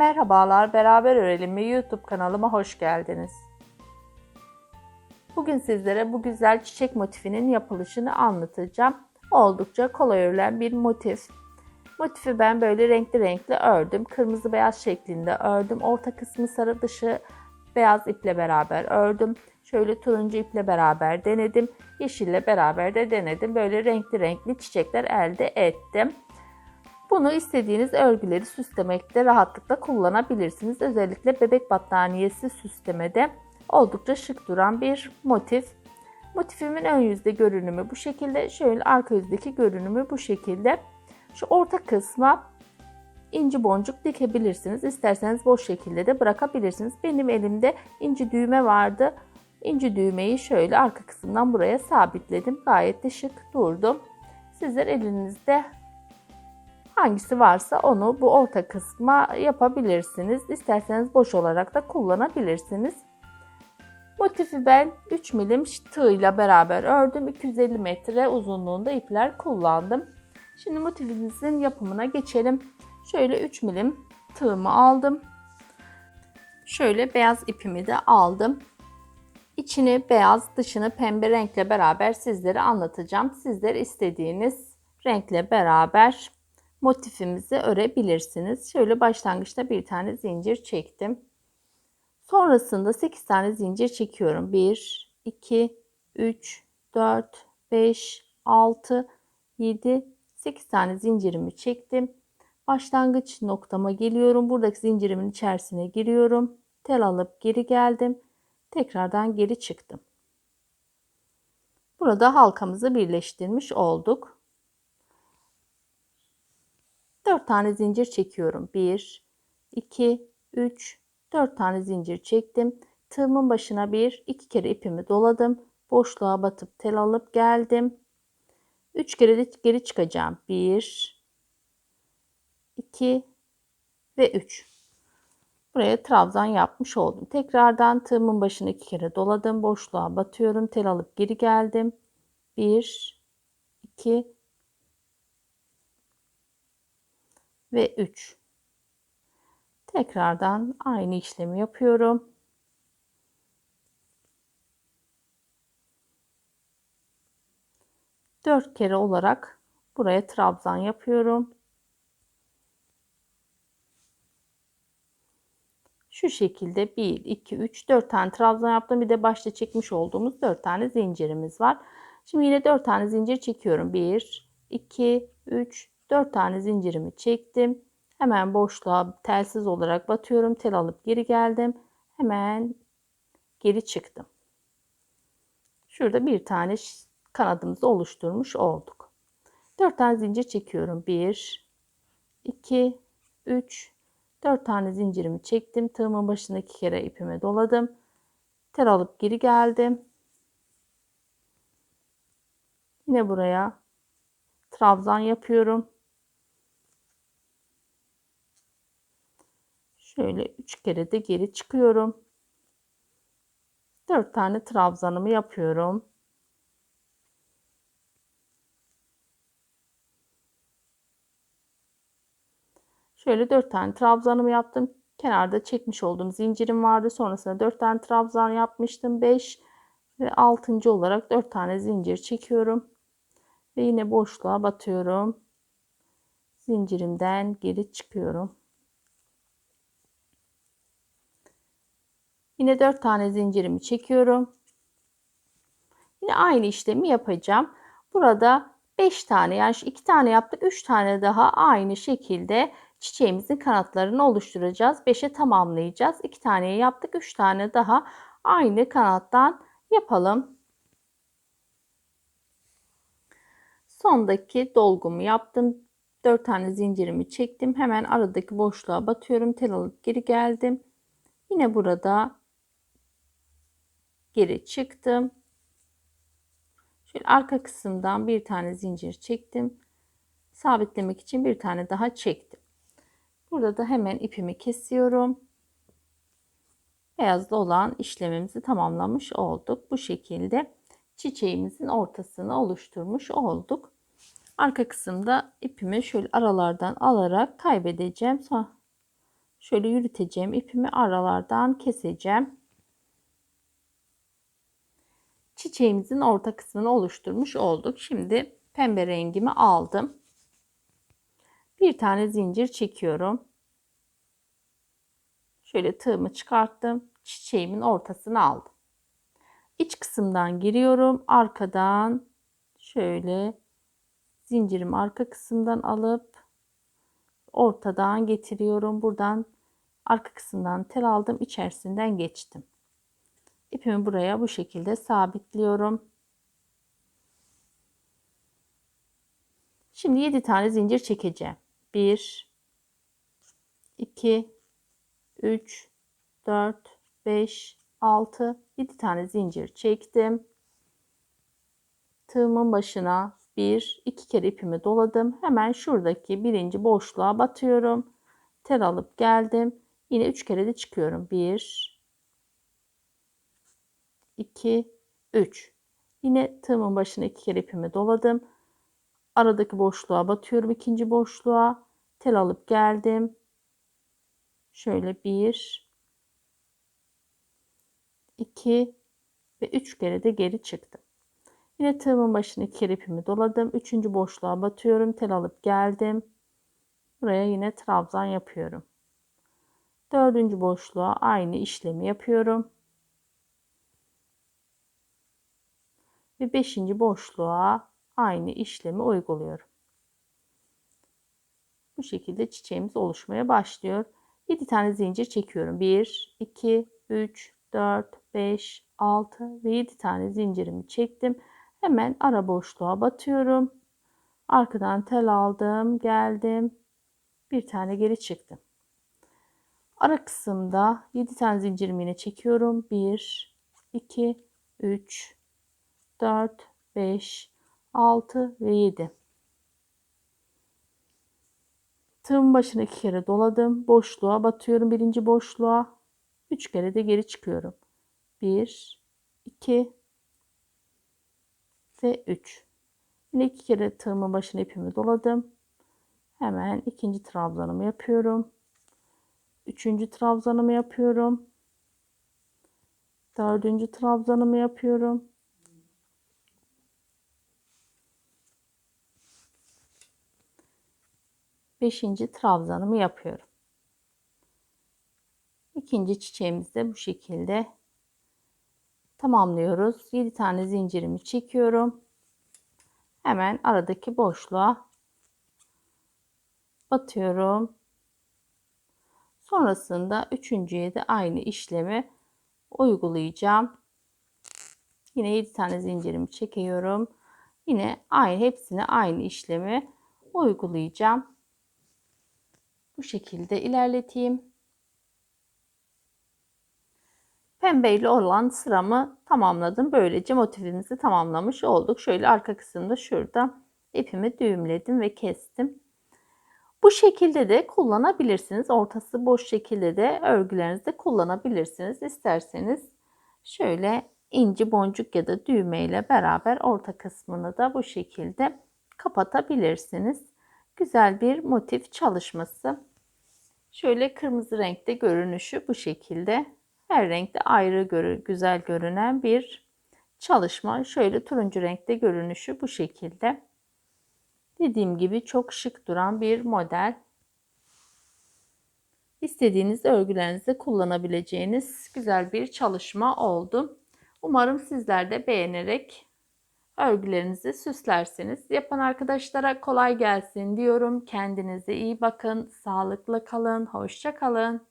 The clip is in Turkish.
Merhabalar, Beraber Örelim mi YouTube kanalıma hoş geldiniz. Bugün sizlere bu güzel çiçek motifinin yapılışını anlatacağım. Oldukça kolay örülen bir motif. Motifi ben böyle renkli renkli ördüm. Kırmızı beyaz şeklinde ördüm. Orta kısmı sarı dışı beyaz iple beraber ördüm. Şöyle turuncu iple beraber denedim. Yeşille beraber de denedim. Böyle renkli renkli çiçekler elde ettim. Bunu istediğiniz örgüleri süslemekte rahatlıkla kullanabilirsiniz. Özellikle bebek battaniyesi süslemede oldukça şık duran bir motif. Motifimin ön yüzde görünümü bu şekilde. Şöyle arka yüzdeki görünümü bu şekilde. Şu orta kısma inci boncuk dikebilirsiniz. İsterseniz boş şekilde de bırakabilirsiniz. Benim elimde inci düğme vardı. İnci düğmeyi şöyle arka kısımdan buraya sabitledim. Gayet de şık durdu. Sizler elinizde hangisi varsa onu bu orta kısma yapabilirsiniz. İsterseniz boş olarak da kullanabilirsiniz. Motifi ben 3 milim tığ ile beraber ördüm. 250 metre uzunluğunda ipler kullandım. Şimdi motifimizin yapımına geçelim. Şöyle 3 milim tığımı aldım. Şöyle beyaz ipimi de aldım. İçini beyaz, dışını pembe renkle beraber sizlere anlatacağım. Sizler istediğiniz renkle beraber motifimizi örebilirsiniz. Şöyle başlangıçta bir tane zincir çektim. Sonrasında 8 tane zincir çekiyorum. 1, 2, 3, 4, 5, 6, 7, 8 tane zincirimi çektim. Başlangıç noktama geliyorum. Buradaki zincirimin içerisine giriyorum. Tel alıp geri geldim. Tekrardan geri çıktım. Burada halkamızı birleştirmiş olduk. 4 tane zincir çekiyorum. 1, 2, 3, 4 tane zincir çektim. Tığımın başına bir, iki kere ipimi doladım. Boşluğa batıp tel alıp geldim. 3 kere de geri çıkacağım. 1, 2 ve 3. Buraya trabzan yapmış oldum. Tekrardan tığımın başına iki kere doladım. Boşluğa batıyorum. Tel alıp geri geldim. 1, 2 ve 3. Tekrardan aynı işlemi yapıyorum. Dört kere olarak buraya trabzan yapıyorum. Şu şekilde 1, 2, 3, 4 tane trabzan yaptım. Bir de başta çekmiş olduğumuz 4 tane zincirimiz var. Şimdi yine 4 tane zincir çekiyorum. 1, 2, 3, 4 tane zincirimi çektim. Hemen boşluğa telsiz olarak batıyorum. Tel alıp geri geldim. Hemen geri çıktım. Şurada bir tane kanadımızı oluşturmuş olduk. 4 tane zincir çekiyorum. 1 2 3 4 tane zincirimi çektim. Tığımın başına iki kere ipime doladım. Tel alıp geri geldim. Yine buraya trabzan yapıyorum. Şöyle 3 kere de geri çıkıyorum. 4 tane trabzanımı yapıyorum. Şöyle 4 tane trabzanımı yaptım. Kenarda çekmiş olduğum zincirim vardı. Sonrasında 4 tane trabzan yapmıştım. 5 ve 6. olarak 4 tane zincir çekiyorum. Ve yine boşluğa batıyorum. Zincirimden geri çıkıyorum. Yine 4 tane zincirimi çekiyorum. Yine aynı işlemi yapacağım. Burada 5 tane yani şu 2 tane yaptık. 3 tane daha aynı şekilde çiçeğimizin kanatlarını oluşturacağız. 5'e tamamlayacağız. 2 taneyi yaptık. 3 tane daha aynı kanattan yapalım. Sondaki dolgumu yaptım. 4 tane zincirimi çektim. Hemen aradaki boşluğa batıyorum. Tel alıp geri geldim. Yine burada geri çıktım. Şöyle arka kısımdan bir tane zincir çektim. Sabitlemek için bir tane daha çektim. Burada da hemen ipimi kesiyorum. Beyazlı olan işlemimizi tamamlamış olduk. Bu şekilde çiçeğimizin ortasını oluşturmuş olduk. Arka kısımda ipimi şöyle aralardan alarak kaybedeceğim. Sonra Şöyle yürüteceğim ipimi aralardan keseceğim. Çiçeğimizin orta kısmını oluşturmuş olduk. Şimdi pembe rengimi aldım. Bir tane zincir çekiyorum. Şöyle tığımı çıkarttım. Çiçeğimin ortasını aldım. İç kısımdan giriyorum. Arkadan şöyle zincirimi arka kısımdan alıp ortadan getiriyorum. Buradan arka kısımdan tel aldım. içerisinden geçtim. İpimi buraya bu şekilde sabitliyorum. Şimdi 7 tane zincir çekeceğim. 1 2 3 4 5 6 7 tane zincir çektim. Tığımın başına 1 2 kere ipimi doladım. Hemen şuradaki birinci boşluğa batıyorum. Tel alıp geldim. Yine 3 kere de çıkıyorum. 1 2 3 Yine tığımın başına 2 kere ipimi doladım. Aradaki boşluğa batıyorum. ikinci boşluğa tel alıp geldim. Şöyle 1 2 ve 3 kere de geri çıktım. Yine tığımın başına iki kere ipimi doladım. Üçüncü boşluğa batıyorum. Tel alıp geldim. Buraya yine trabzan yapıyorum. Dördüncü boşluğa aynı işlemi yapıyorum. Ve beşinci boşluğa aynı işlemi uyguluyorum. Bu şekilde çiçeğimiz oluşmaya başlıyor. 7 tane zincir çekiyorum. 1, 2, 3, 4, 5, 6 ve 7 tane zincirimi çektim. Hemen ara boşluğa batıyorum. Arkadan tel aldım, geldim. Bir tane geri çıktım. Ara kısımda 7 tane zincirimi yine çekiyorum. 1 2 3 4 5 6 ve 7. Tığın başına iki kere doladım. Boşluğa batıyorum birinci boşluğa. Üç kere de geri çıkıyorum. 1 2 ve 3. Yine iki kere tığımın başına ipimi doladım. Hemen ikinci trabzanımı yapıyorum. Üçüncü trabzanımı yapıyorum. Dördüncü trabzanımı yapıyorum. Beşinci trabzanımı yapıyorum. İkinci çiçeğimizi de bu şekilde tamamlıyoruz. 7 tane zincirimi çekiyorum. Hemen aradaki boşluğa batıyorum. Sonrasında üçüncüye de aynı işlemi uygulayacağım. Yine 7 tane zincirimi çekiyorum. Yine aynı hepsine aynı işlemi uygulayacağım. Bu şekilde ilerleteyim. Pembeyle olan sıramı tamamladım. Böylece motifimizi tamamlamış olduk. Şöyle arka kısımda şurada ipimi düğümledim ve kestim. Bu şekilde de kullanabilirsiniz. Ortası boş şekilde de örgülerinizde kullanabilirsiniz. İsterseniz şöyle inci boncuk ya da düğme ile beraber orta kısmını da bu şekilde kapatabilirsiniz. Güzel bir motif çalışması. Şöyle kırmızı renkte görünüşü bu şekilde. Her renkte ayrı görü, güzel görünen bir çalışma. Şöyle turuncu renkte görünüşü bu şekilde. Dediğim gibi çok şık duran bir model. İstediğiniz örgülerinizde kullanabileceğiniz güzel bir çalışma oldu. Umarım sizler de beğenerek örgülerinizi süslersiniz. Yapan arkadaşlara kolay gelsin diyorum. Kendinize iyi bakın, sağlıklı kalın, hoşça kalın.